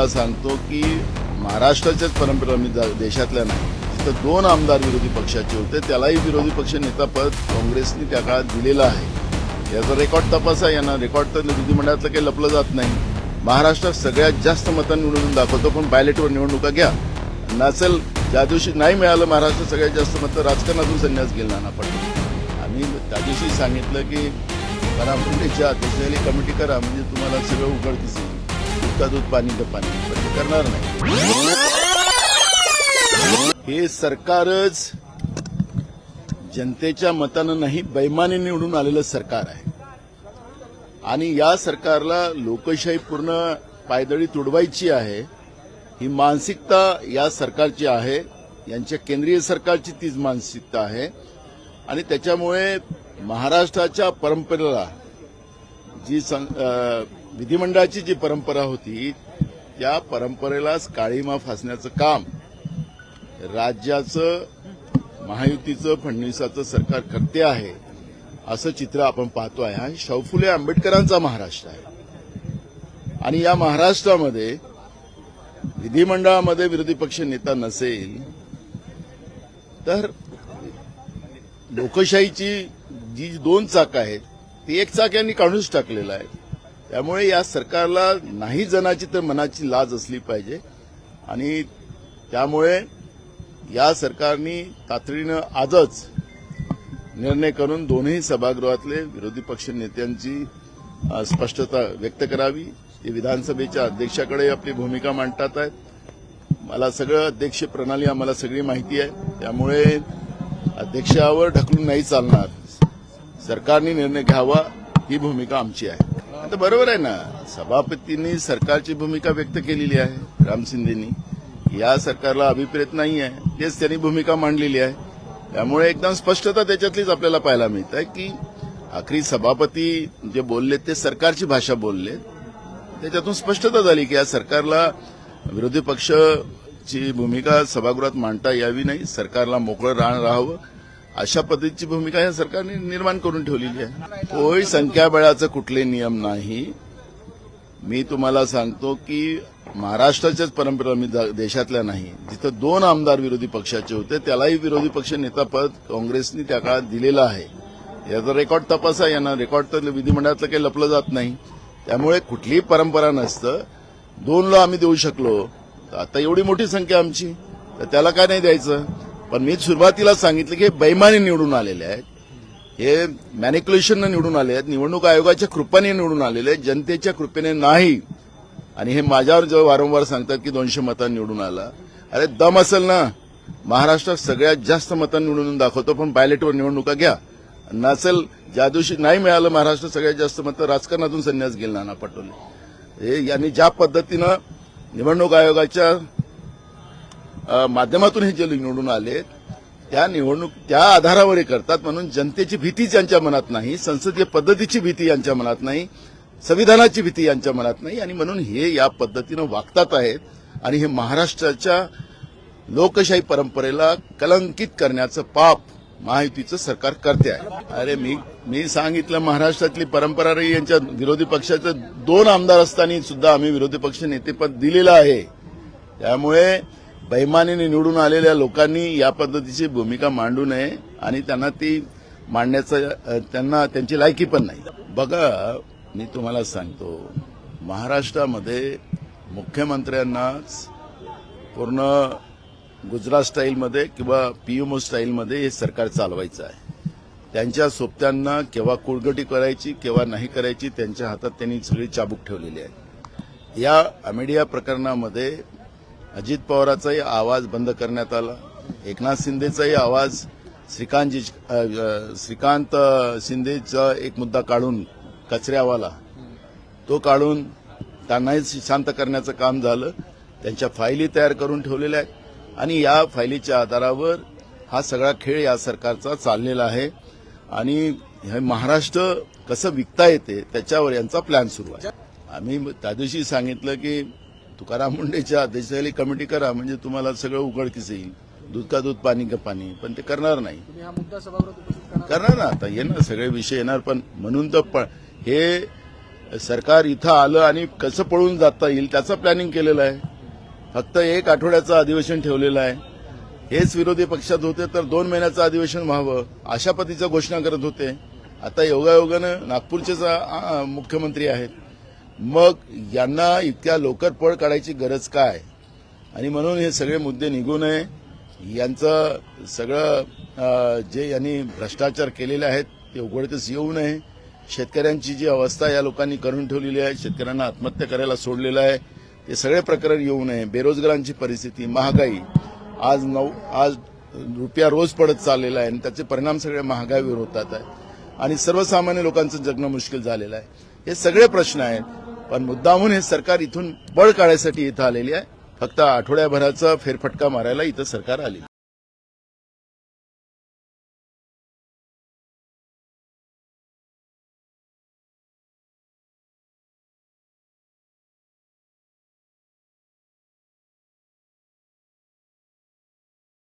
तुम्हाला सांगतो की महाराष्ट्राच्याच परंपरा मी देशातल्या नाही. तिथं दोन आमदार विरोधी पक्षाचे होते. त्यालाही विरोधी पक्ष नेतापद काँग्रेसने त्या काळात दिलेलं आहे. याचा रेकॉर्ड तपासा. यांना रेकॉर्ड तर विधिमंडळातलं काही लपलं जात नाही. महाराष्ट्रात सगळ्यात जास्त मतं निवडून दाखवतो. पण बायलेटवर निवडणुका घ्या. नसेल ज्या दिवशी नाही मिळालं महाराष्ट्रात सगळ्यात जास्त मतं राजकारणातून संन्यास गेला ना पण आम्ही त्या दिवशी सांगितलं की मुंडेच्या म्हणजे अध्यक्षाखाली कमिटी करा म्हणजे तुम्हाला सगळं उघड दिसेल का दूध पाणी तर पाणी पण करणार नाही. हे सरकारच जनतेच्या मतानं नाही बैमाने निवडून आलेलं सरकार आहे. आणि या सरकारला लोकशाही पूर्ण पायदळी तुडवायची आहे ही मानसिकता या सरकारची आहे यांच्या केंद्रीय सरकारची तीच मानसिकता आहे. आणि त्याच्यामुळे महाराष्ट्राच्या परंपरेला जी सं- विधिमंडळाची जी परंपरा होती त्या परंपरेलाच काळीमा फासण्याचं काम राज्याचं महायुतीचं फडणवीसाचं सरकार करते आहे असं चित्र आपण पाहतो आहे हा शवफुले आंबेडकरांचा महाराष्ट्र आहे. आणि या महाराष्ट्रामध्ये विधिमंडळामध्ये विरोधी पक्ष नेता नसेल तर लोकशाहीची जी दोन चाक आहेत ती एक चाक यांनी काढूनच टाकलेलं आहे. त्यामुळे या सरकारला नाही जनाची तर मनाची लाज असली पाहिजे. आणि त्यामुळे या सरकारने तातडीनं आजच निर्णय करून दोन्ही सभागृहातले विरोधी पक्ष नेत्यांची स्पष्टता व्यक्त करावी. ते विधानसभेच्या अध्यक्षाकडे आपली भूमिका मांडतात आहेत. मला सगळं अध्यक्ष प्रणाली आम्हाला सगळी माहिती आहे. त्यामुळे अध्यक्षावर ढकलून नाही चालणार. सरकारने निर्णय घ्यावा ही भूमिका आमची आहे. तर बरोबर आहे ना. सभापतींनी सरकारची भूमिका व्यक्त केलेली आहे राम शिंदेनी. या सरकारला अभिप्रेत नाही आहे तेच त्यांनी भूमिका मांडलेली आहे. त्यामुळे एकदम स्पष्टता त्याच्यातलीच आपल्याला पाहायला मिळत आहे की आखरी सभापती जे बोलले ते सरकारची भाषा बोलले त्याच्यातून स्पष्टता झाली की या सरकारला विरोधी पक्षची भूमिका सभागृहात मांडता यावी नाही सरकारला मोकळं राहणं राहावं. अशा पद्धतीची भूमिका या सरकारने निर्माण करून ठेवलेली आहे. कोई संख्याबळाचे कुठले नियम नाही. मी तुम्हाला सांगतो की महाराष्ट्राच्याच परंपरा मी जा- देशातल्या नाही. जिथं दोन आमदार विरोधी पक्षाचे होते त्यालाही विरोधी पक्ष नेतापद काँग्रेसनी काँग्रेसने त्या काळात दिलेलं आहे. याचा रेकॉर्ड तपासा यांना रेकॉर्ड तर विधिमंडळातलं काही लपलं जात नाही. त्यामुळे कुठलीही परंपरा नसतं. दोनला आम्ही देऊ शकलो. तर आता एवढी मोठी संख्या आमची. तर त्याला काय नाही द्यायचं? पण मी सुरुवातीला सांगितलं की हे बैमाने निवडून आलेले आहेत. हे मॅनिक्युलेशननं निवडून आले आहेत. निवडणूक आयोगाच्या कृपेने निवडून आलेले आहेत. जनतेच्या कृपेने नाही. आणि हे माझ्यावर जेव्हा वारंवार सांगतात की दोनशे मतांनी निवडून आला. अरे दम असेल ना. महाराष्ट्रात सगळ्यात जास्त मतांनी निवडून दाखवतो पण बायलेटवर निवडणुका घ्या. नसेल ज्या दिवशी नाही मिळालं महाराष्ट्रात सगळ्यात जास्त मतं राजकारणातून संन्यास गेला नाना पटोले. हे यांनी ज्या पद्धतीनं निवडणूक आयोगाच्या माध्यमातून हे जे निवडून आले त्या निवडणूक त्या आधारावर हे करतात म्हणून जनतेची भीतीच यांच्या मनात नाही संसदीय पद्धतीची भीती यांच्या मनात नाही संविधानाची भीती यांच्या मनात नाही आणि म्हणून हे या पद्धतीनं वागतात आहेत आणि हे महाराष्ट्राच्या लोकशाही परंपरेला कलंकित करण्याचं पाप महायुतीचं सरकार करते आहे. अरे मी मी सांगितलं महाराष्ट्रातली परंपरा रही यांच्या विरोधी पक्षाचे दोन आमदार असताना सुद्धा आम्ही विरोधी पक्ष नेतेपद दिलेलं आहे. त्यामुळे बैमानीने निवडून आलेल्या लोकांनी या पद्धतीची भूमिका मांडू नये आणि त्यांना ती मांडण्याचं त्यांना त्यांची लायकी पण नाही. बघा मी तुम्हाला सांगतो महाराष्ट्रामध्ये मुख्यमंत्र्यांनाच पूर्ण गुजरात स्टाईलमध्ये किंवा पीएमओ स्टाईलमध्ये हे सरकार चालवायचं आहे. त्यांच्या सोबत्यांना केव्हा कुळगटी करायची केव्हा नाही करायची त्यांच्या हातात त्यांनी सगळी चाबूक ठेवलेली आहे. या अमेडिया प्रकरणामध्ये अजित पवाराचाही आवाज बंद करण्यात आला. एकनाथ शिंदेचाही आवाज श्रीकांतजी श्रीकांत शिंदेचा एक मुद्दा काढून कचऱ्यावाला. तो काढून त्यांनाही शांत करण्याचं काम झालं. त्यांच्या फायली तयार करून ठेवलेल्या आहेत. आणि या फायलीच्या आधारावर हा सगळा खेळ या सरकारचा चाललेला आहे. आणि हे महाराष्ट्र कसं विकता येते त्याच्यावर यांचा प्लॅन सुरू आहे. आम्ही त्या दिवशी सांगितलं की तुकाराम मुंडेच्या अध्यक्षाखाली कमिटी करा म्हणजे तुम्हाला सगळं उघडकीस येईल दूध का दूध पाणी का पाणी. पण ते करणार नाही. करणार ना. आता येणार सगळे विषय येणार पण म्हणून तर हे सरकार इथं आलं आणि कसं पळून जाता येईल त्याचं प्लॅनिंग केलेलं आहे. फक्त एक आठवड्याचं अधिवेशन ठेवलेलं आहे. हेच विरोधी पक्षात होते तर दोन महिन्याचं अधिवेशन व्हावं अशा पद्धतीच्या घोषणा करत होते. आता योगायोगानं नागपूरचेच आ, मुख्यमंत्री आहेत. मग यांना इतक्या लवकर पळ काढायची गरज काय? आणि म्हणून हे सगळे मुद्दे निघू नये. यांचं सगळं जे यांनी भ्रष्टाचार केलेले आहेत ते उघडकीस येऊ नये. शेतकऱ्यांची जी अवस्था या लोकांनी करून ठेवलेली आहे शेतकऱ्यांना आत्महत्या करायला सोडलेलं आहे ते सगळे प्रकरण येऊ नये. बेरोजगारांची परिस्थिती महागाई. आज नऊ आज रुपया रोज पडत चाललेला आहे आणि त्याचे परिणाम सगळे महागाईवर होतात आहे. आणि सर्वसामान्य लोकांचं जगणं मुश्किल झालेलं आहे. हे सगळे प्रश्न आहेत. पण मुद्दामून हे सरकार इथून बळ काढायसाठी इथं आलेली आहे. फक्त आठवड्याभराचा फेरफटका मारायला इथं सरकार आली